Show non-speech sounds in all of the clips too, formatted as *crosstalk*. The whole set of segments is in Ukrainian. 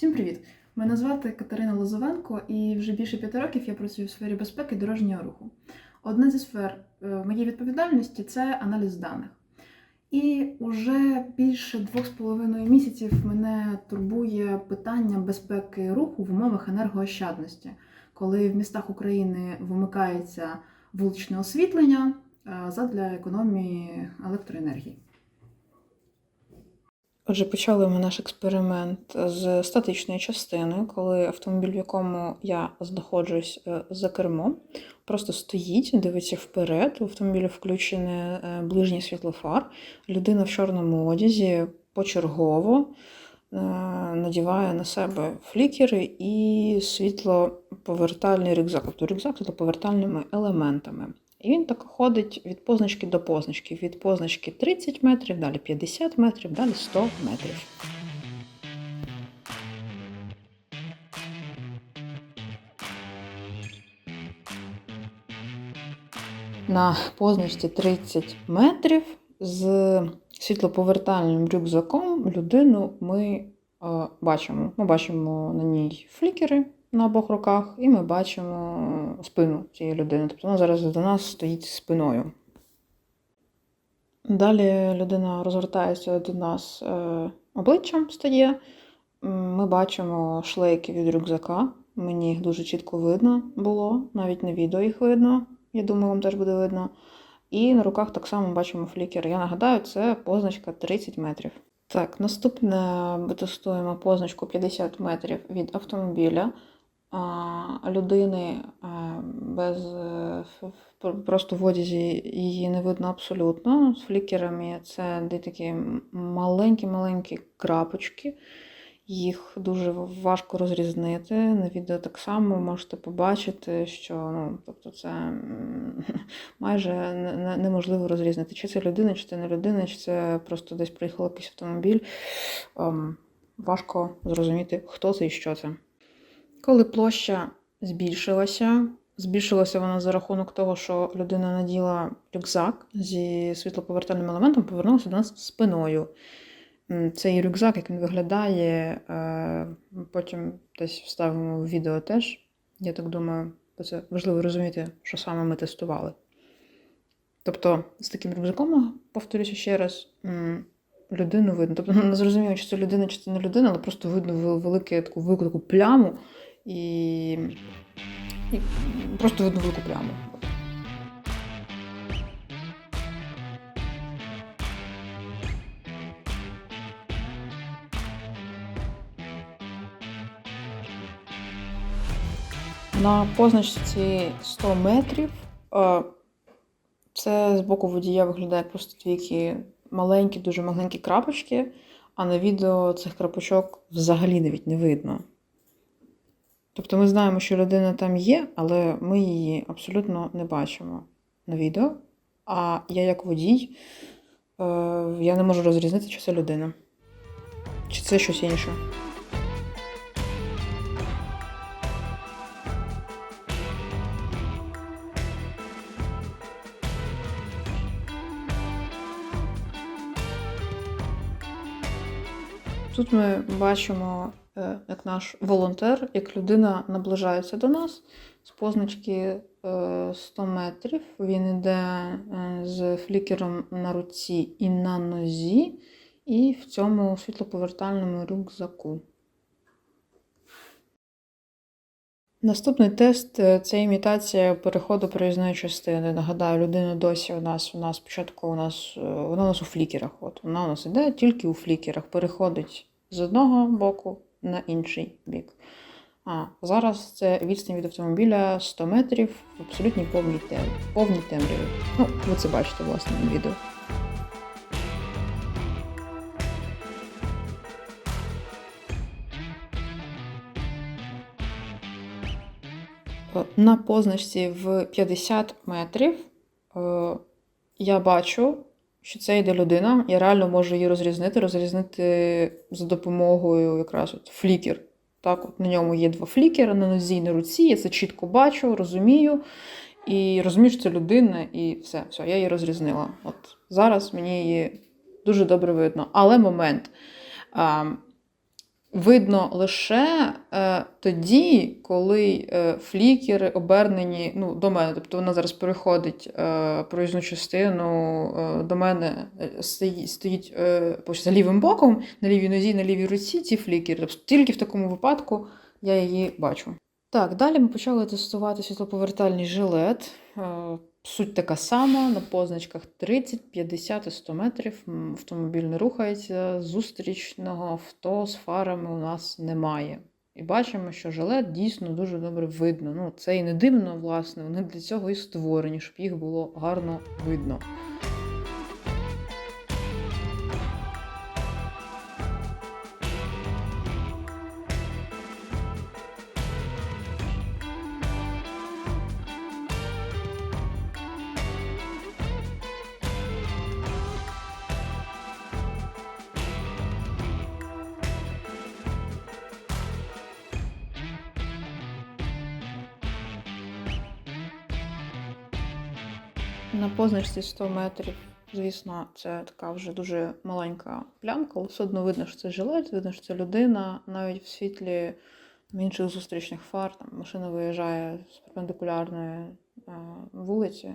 Всім привіт! Мене звати Катерина Лозовенко, і вже більше п'яти років я працюю в сфері безпеки дорожнього руху. Одна зі сфер е, моєї відповідальності це аналіз даних. І уже більше двох з половиною місяців мене турбує питання безпеки руху в умовах енергоощадності, коли в містах України вимикається вуличне освітлення е, задля економії електроенергії. Отже, почали ми наш експеримент з статичної частини, коли автомобіль, в якому я знаходжусь е, за кермом, просто стоїть, дивиться вперед. В автомобілі включене е, ближнє світло фар. Людина в чорному одязі почергово е, надіває на себе флікери і світлоповертальний рюкзак, тобто рюкзак з світлоповертальними елементами. І він так ходить від позначки до позначки. Від позначки 30 метрів, далі 50 метрів, далі 100 метрів. На позначці 30 метрів з світлоповертальним рюкзаком людину ми е, бачимо. Ми бачимо на ній флікери на обох руках, і ми бачимо спину цієї людини. Тобто вона зараз до нас стоїть спиною. Далі людина розвертається до нас е, обличчям стає. Ми бачимо шлейки від рюкзака. Мені їх дуже чітко видно було, навіть на відео їх видно. Я думаю, вам теж буде видно. І на руках так само бачимо флікер. Я нагадаю, це позначка 30 метрів. Так, наступне ми тестуємо позначку 50 метрів від автомобіля. Людини без е, ф- ф- просто в одязі її не видно абсолютно. З флікерами це де такі маленькі-маленькі крапочки. Їх дуже важко розрізнити. На відео так само можете побачити, що ну, тобто це *laughs* майже не- не- неможливо розрізнити, чи це людина, чи це не людина, чи це просто десь приїхав якийсь автомобіль. Ем, важко зрозуміти, хто це і що це. Коли площа збільшилася, збільшилася вона за рахунок того, що людина наділа рюкзак зі світлоповертальним елементом, повернулася до нас спиною. Цей рюкзак, як він виглядає, е, потім десь вставимо в відео теж. Я так думаю, це важливо розуміти, що саме ми тестували. Тобто, з таким рюкзаком, повторюся ще раз, людину видно. Тобто не зрозуміло, чи це людина, чи це не людина, але просто видно вел- велике, таку велику таку пляму і, і просто видно велику пляму. На позначці 100 метрів е, це з боку водія виглядає просто дві маленькі, дуже маленькі крапочки, а на відео цих крапочок взагалі навіть не видно. Тобто ми знаємо, що людина там є, але ми її абсолютно не бачимо на відео. А я, як водій, е, я не можу розрізнити, чи це людина, чи це щось інше. Тут ми бачимо, як наш волонтер, як людина наближається до нас з позначки е, 100 метрів. Він йде е, з флікером на руці і на нозі, і в цьому світлоповертальному рюкзаку. Наступний тест е, це імітація переходу проїзної частини. Нагадаю, людина досі у нас у нас спочатку у нас е, вона у нас у флікерах. От вона у нас іде тільки у флікерах, переходить з одного боку на інший бік. А зараз це відстань від автомобіля 100 метрів в абсолютній повній темряві. Повній темряві. Ну, ви це бачите власне на відео. Е, На позначці в 50 метрів е, я бачу, що це йде людина. Я реально можу її розрізнити, розрізнити за допомогою якраз от флікер. Так, от на ньому є два флікера на нозі на руці. Я це чітко бачу, розумію. І розумію, що це людина, і все, все, я її розрізнила. От зараз мені її дуже добре видно. Але момент. Видно лише е, тоді, коли е, флікери обернені ну, до мене. Тобто вона зараз переходить е, проїзну частину е, до мене, е, стоїть, стоїть е, за лівим боком, на лівій нозі, на лівій руці ці флікери. Тобто тільки в такому випадку я її бачу. Так, далі ми почали тестувати світлоповертальний жилет. Суть така сама, на позначках 30, 50 і 100 метрів автомобіль не рухається, зустрічного авто з фарами у нас немає. І бачимо, що жилет дійсно дуже добре видно. Ну, це і не дивно, власне, вони для цього і створені, щоб їх було гарно видно. На позначці 100 метрів, звісно, це така вже дуже маленька плямка, все одно видно, що це жилет, видно, що це людина. Навіть в світлі інших зустрічних фар, там машина виїжджає з перпендикулярної е, вулиці,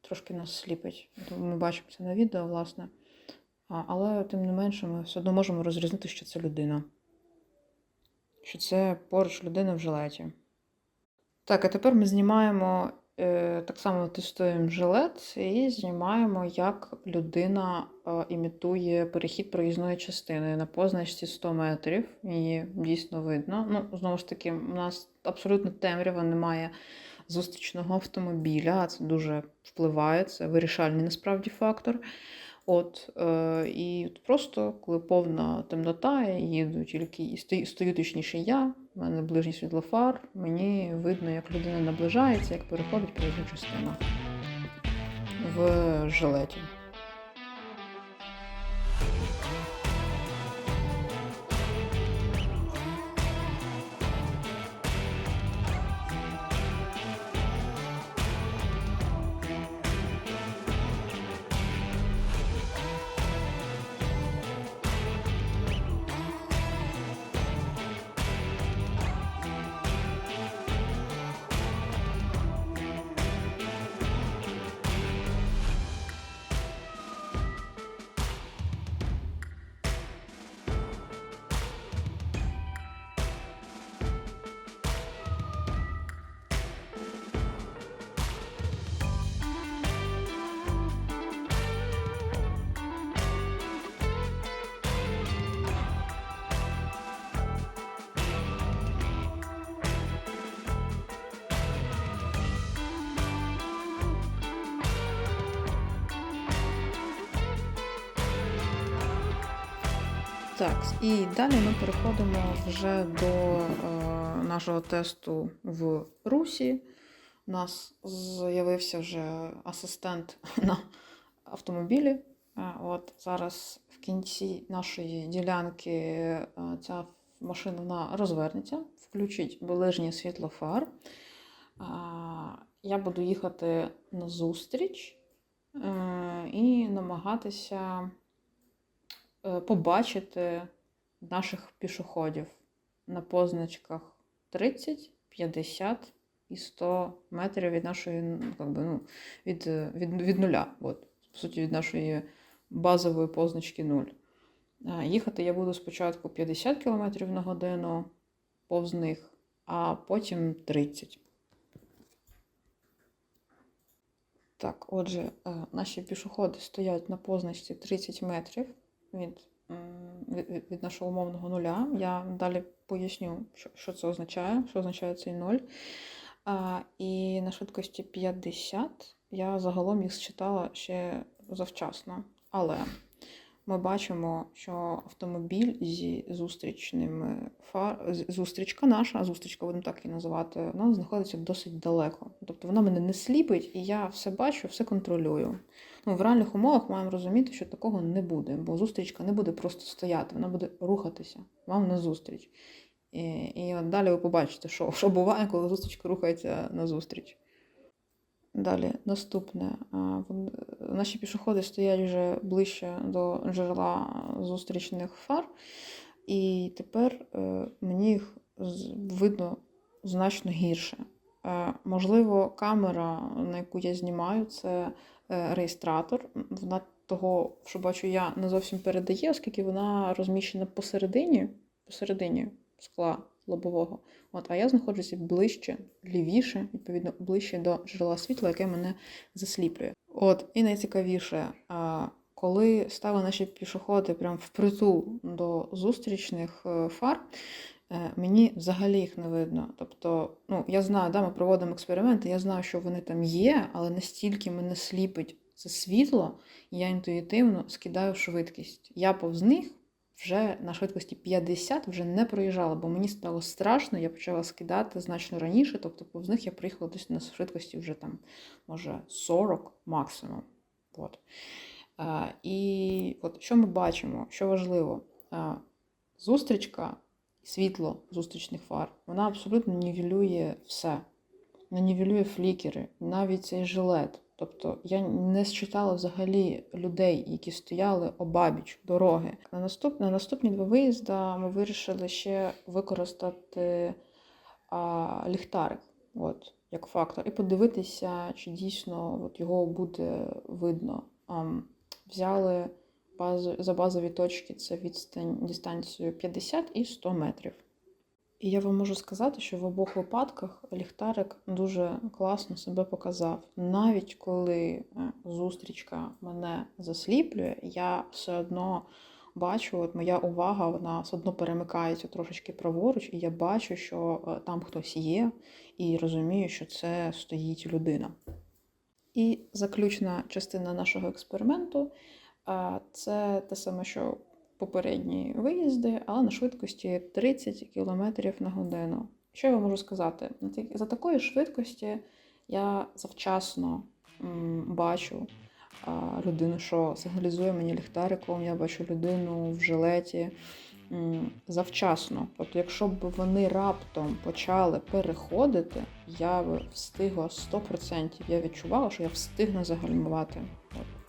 трошки нас сліпить. Ми бачимо це на відео, власне. Але тим не менше, ми все одно можемо розрізнити, що це людина. Що це поруч людина в жилеті. Так, а тепер ми знімаємо, так само тестуємо жилет і знімаємо, як людина е, імітує перехід проїзної частини на позначці 100 метрів. Її дійсно видно. Ну, знову ж таки, у нас абсолютно темрява, немає зустрічного автомобіля, це дуже впливає, це вирішальний насправді фактор. От, е, і просто, коли повна темнота, я їду тільки і стою, стою точніше я, в мене ближній світлофар, мені видно, як людина наближається, як переходить проїзну частину в жилеті. Так, і далі ми переходимо вже до е, нашого тесту в Русі. У нас з'явився вже асистент *laughs* на автомобілі. Е, От зараз в кінці нашої ділянки е, ця машина вона розвернеться, включить ближнє світло фар. Я буду їхати на зустріч е, і намагатися побачити наших пішоходів на позначках 30, 50 і 100 метрів від нашої, как би, ну, від, е, від, від нуля. От, по суті, від нашої базової позначки 0. Е, Їхати я буду спочатку 50 км на годину повз них, а потім 30. Так, отже, е, наші пішоходи стоять на позначці 30 метрів від, від, нашого умовного нуля. Я далі поясню, що, це означає, що означає цей ноль. А, і на швидкості 50 я загалом їх считала ще завчасно. Але ми бачимо, що автомобіль зі зустрічними фар... зустрічка наша, зустрічка будемо так її називати, вона знаходиться досить далеко. Тобто вона мене не сліпить, і я все бачу, все контролюю. Ну, в реальних умовах маємо розуміти, що такого не буде, бо зустрічка не буде просто стояти, вона буде рухатися вам назустріч. І, і от далі ви побачите, що, що буває, коли зустрічка рухається назустріч. Далі, наступне. Наші пішоходи стоять вже ближче до джерела зустрічних фар. І тепер е, мені їх видно значно гірше. Е, можливо, камера, на яку я знімаю, це реєстратор. Вона того, що бачу я, не зовсім передає, оскільки вона розміщена посередині, посередині скла лобового. От, а я знаходжуся ближче, лівіше, відповідно, ближче до джерела світла, яке мене засліплює. От, і найцікавіше, коли стали наші пішоходи прям впритул до зустрічних е, фар, е, мені взагалі їх не видно. Тобто, ну, я знаю, да, ми проводимо експерименти, я знаю, що вони там є, але настільки мене сліпить це світло, я інтуїтивно скидаю швидкість. Я повз них вже на швидкості 50 вже не проїжджала, бо мені стало страшно, я почала скидати значно раніше, тобто повз них я приїхала десь на швидкості вже там, може, 40 максимум. От. А, і от що ми бачимо, що важливо, а, зустрічка, світло зустрічних фар, вона абсолютно нівелює все. Вона нівелює флікери, навіть цей жилет. Тобто я не считала взагалі людей, які стояли обабіч дороги. На, наступ, на наступні два виїзди ми вирішили ще використати а, ліхтарик, от, як фактор, і подивитися, чи дійсно от, його буде видно. Ам, взяли за базові точки це відстань дистанцію 50 і 100 метрів. І я вам можу сказати, що в обох випадках ліхтарик дуже класно себе показав. Навіть коли е, зустрічка мене засліплює, я все одно бачу, от моя увага, вона все одно перемикається трошечки праворуч, і я бачу, що е, там хтось є, і розумію, що це стоїть людина. І заключна частина нашого експерименту це те саме, що попередні виїзди, але на швидкості 30 км на годину. Що я вам можу сказати? За такої швидкості я завчасно бачу людину, що сигналізує мені ліхтариком, я бачу людину в жилеті завчасно. Тобто, якщо б вони раптом почали переходити, я б встигла 100%. Я відчувала, що я встигну загальмувати.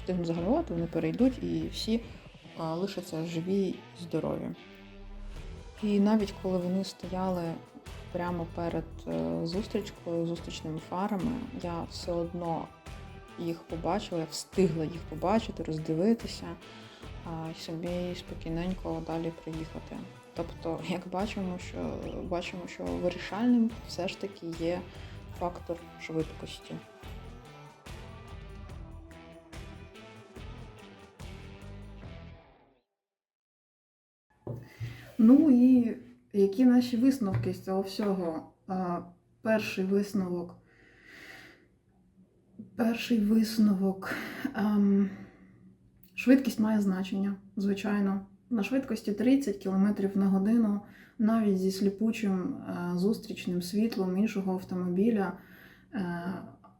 Встигну загальмувати, вони перейдуть і всі лишаться живі і здорові. І навіть коли вони стояли прямо перед е, зустрічкою, зустрічними фарами, я все одно їх побачила, я встигла їх побачити, роздивитися, а собі спокійненько далі приїхати. Тобто, як бачимо, що бачимо, що вирішальним все ж таки є фактор швидкості. Ну і які наші висновки з цього всього? Перший висновок. Перший висновок. Ем, швидкість має значення, звичайно. На швидкості 30 км на годину, навіть зі сліпучим е, зустрічним світлом іншого автомобіля, е,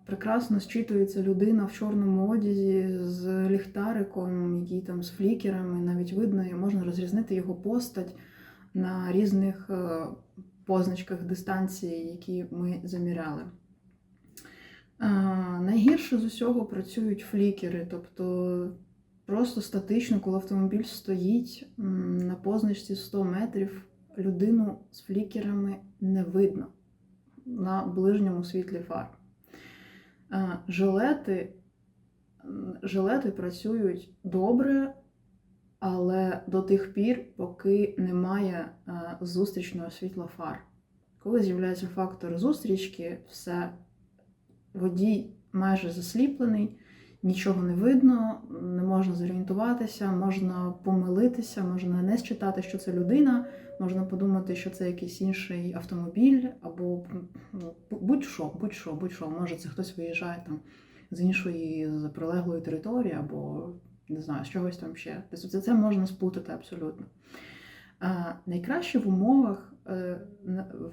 прекрасно зчитується людина в чорному одязі з ліхтариком, який там з флікерами, навіть видно, і можна розрізнити його постать на різних е, позначках дистанції, які ми заміряли. Е, Найгірше з усього працюють флікери, тобто просто статично, коли автомобіль стоїть на позначці 100 метрів, людину з флікерами не видно на ближньому світлі фар. Е, Жилети, жилети працюють добре, але до тих пір, поки немає е, зустрічного світла фар. Коли з'являється фактор зустрічки, все, водій майже засліплений, нічого не видно, не можна зорієнтуватися, можна помилитися, можна не считати, що це людина, можна подумати, що це якийсь інший автомобіль, або ну, будь-що, будь-що, будь-що. Може, це хтось виїжджає там з іншої з прилеглої території, або не знаю, з чогось там ще. Тобто це, можна сплутати абсолютно. А, найкраще в умовах е,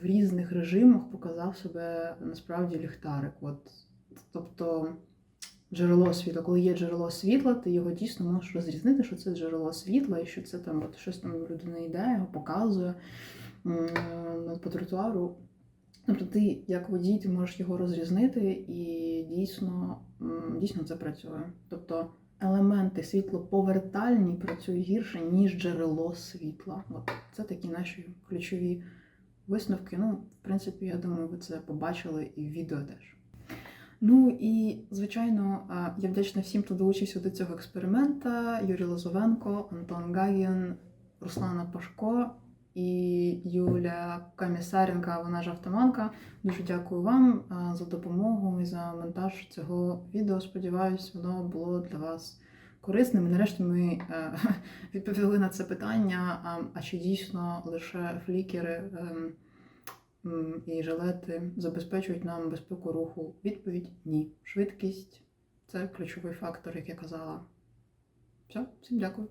в різних режимах показав себе насправді ліхтарик. От, тобто джерело світла. Коли є джерело світла, ти його дійсно можеш розрізнити, що це джерело світла, і що це там от, щось там людина йде, його показує по тротуару. Тобто ти, як водій, ти можеш його розрізнити, і дійсно, дійсно це працює. Тобто елементи світлоповертальні працюють гірше, ніж джерело світла. От це такі наші ключові висновки. Ну, в принципі, я думаю, ви це побачили і в відео теж. Ну і звичайно, е, я вдячна всім, хто долучився до цього експеримента: Юрій Лозовенко, Антон Гагін, Руслана Пашко і Юля Камісаренка, вона ж автоманка. Дуже дякую вам за допомогу і за монтаж цього відео. Сподіваюсь, воно було для вас корисним. І нарешті ми е, *laughs* відповіли на це питання. А, а чи дійсно лише флікери ем, і жилети забезпечують нам безпеку руху? Відповідь ні. Швидкість це ключовий фактор, як я казала. Все, всім дякую.